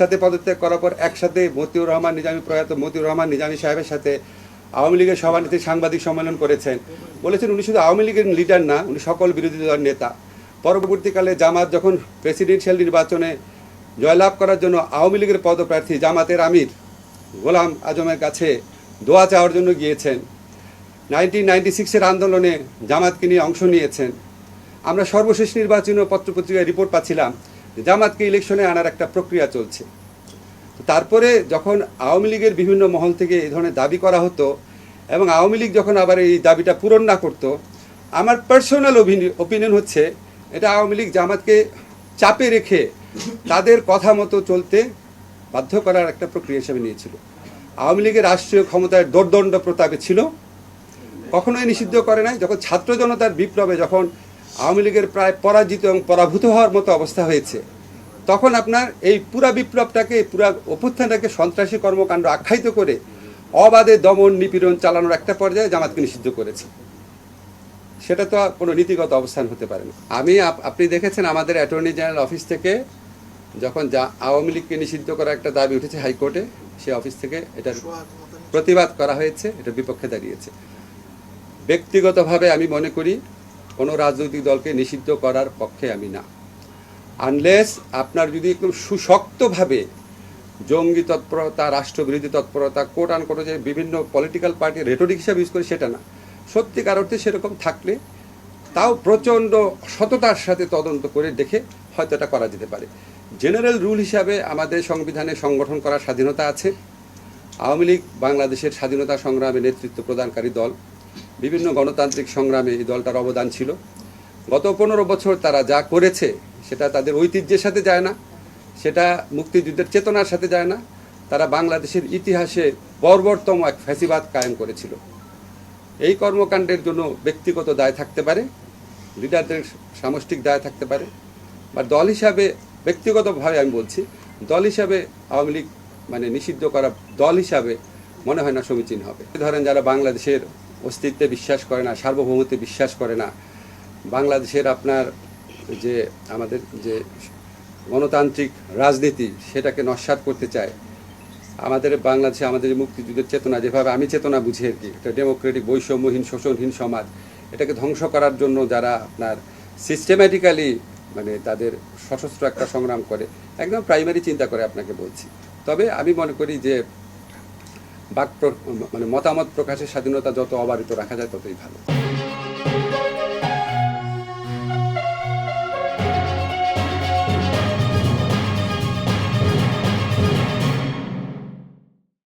একসাথে পদত্যাগ করার পর একসাথে মতিউর রহমান, নিজামী প্রয়াত মতিউর রহমান, নিজামী সাহেবের সাথে আওয়ামী লীগের সভানেত্রী সাংবাদিক সম্মেলন করেছেন। বলেছেন উনি শুধু আওয়ামী লীগের লিডার না, উনি সকল বিরোধী দলের নেতা। পরবর্তীকালে জামাত যখন প্রেসিডেন্সিয়াল নির্বাচনে জয়লাভ করার জন্য আওয়ামী লীগের পদপ্রার্থী জামাতের আমির গোলাম আজমের কাছে দোয়া চাওয়ার জন্য গিয়েছেন। নাইনটিন নাইনটি সিক্সের আন্দোলনে জামাতকে নিয়ে অংশ নিয়েছেন। আমরা সর্বশেষ নির্বাচনীয় পত্রপত্রিকায় রিপোর্ট পাচ্ছিলাম। জামাতকে ইলেকশনে আনার একটা প্রক্রিয়া চলছে। তারপরে যখন আওয়ামী লীগের বিভিন্ন মহল থেকে এই ধরনের দাবি করা হতো এবং আওয়ামী লীগ যখন আবার এই দাবিটা পূরণ না করতো, আমার পার্সোনাল ওপিনিয়ন হচ্ছে এটা আওয়ামী লীগ জামাতকে চাপে রেখে তাদের কথা মতো চলতে বাধ্য করার একটা প্রক্রিয়া হিসেবে নিয়েছিল। আওয়ামী লীগের রাষ্ট্রীয় ক্ষমতায় দোর্দণ্ড প্রতাপে ছিল। কখনোই নিষিদ্ধ করে নাই। যখন ছাত্র জনতার বিপ্লবে যখন আওয়ামী লীগের প্রায় পরাজিত এবং পরাভূত হওয়ার মতো অবস্থা হয়েছে। তখন আপনার এই পুরা বিপ্লবটাকে, পুরা অভ্যুত্থানটাকে সন্ত্রাসী কর্মকাণ্ড আখ্যায়িত করে অবাধে দমন নিপীড়ন চালানোর একটা পর্যায়ে জামাতকে নিষিদ্ধ করেছে। সেটা তো কোনো নীতিগত অবস্থান হতে পারে না। আমি আপ- আপনি দেখেছেন আমাদের অ্যাটর্নি জেনারেল অফিস থেকে যখন যা আওয়ামী লীগকে নিষিদ্ধ করার একটা দাবি উঠেছে হাইকোর্টে, সে অফিস থেকে এটার প্রতিবাদ করা হয়েছে এটার বিপক্ষে দাঁড়িয়েছে। ব্যক্তিগতভাবে আমি মনে করি কোনো রাজনৈতিক দলকে নিষিদ্ধ করার পক্ষে আমি না। আনলেস আপনার যদি একদম সুশক্তভাবে জঙ্গি তৎপরতা, রাষ্ট্রবিরোধী তৎপরতা কোট আন কোটো যে বিভিন্ন পলিটিক্যাল পার্টি রেটরিক হিসাবে ইউজ করে সেটা না। সত্যিকার অর্থে সেরকম থাকলে তাও প্রচণ্ড সততার সাথে তদন্ত করে দেখে হয়তো এটা করা যেতে পারে। জেনারেল রুল হিসাবে আমাদের সংবিধানে সংগঠন করার স্বাধীনতা আছে। আওয়ামী লীগ বাংলাদেশের স্বাধীনতা সংগ্রামে নেতৃত্ব প্রদানকারী দল। বিভিন্ন গণতান্ত্রিক সংগ্রামে এই দলটার অবদান ছিল। গত পনেরো বছর তারা যা করেছে, সেটা তাদের ঐতিহ্যের সাথে যায় না, সেটা মুক্তিযুদ্ধের চেতনার সাথে যায় না, তারা বাংলাদেশের ইতিহাসে বর্বরতম এক ফ্যাসিবাদ কায়েম করেছিল। এই কর্মকাণ্ডের জন্য ব্যক্তিগত দায় থাকতে পারে, লিডারদের সামষ্টিক দায় থাকতে পারে, বা দল হিসাবে, ব্যক্তিগতভাবে আমি বলছি, দল হিসাবে আওয়ামী লীগ মানে নিষিদ্ধ করা দল হিসাবে মনে হয় না সমীচীন হবে। ধরেন যারা বাংলাদেশের অস্তিত্বে বিশ্বাস করে না, সার্বভৌমত্বে বিশ্বাস করে না। বাংলাদেশের আপনার যে আমাদের যে গণতান্ত্রিক রাজনীতি, সেটাকে নস্বাত করতে চায়। আমাদের বাংলাদেশে আমাদের মুক্তিযুদ্ধের চেতনা, যেভাবে আমি চেতনা বুঝি আর কি, একটা ডেমোক্রেটিক, বৈষম্যহীন, শোষণহীন সমাজ, এটাকে ধ্বংস করার জন্য যারা আপনার সিস্টেম্যাটিক্যালি মানে তাদের সশস্ত্র একটা সংগ্রাম করে, একদম প্রাইমারি চিন্তা করে আপনাকে বলছি। তবে আমি মনে করি যে বাক মানে মতামত প্রকাশের স্বাধীনতা যত অবারিত রাখা যায় ততই ভালো।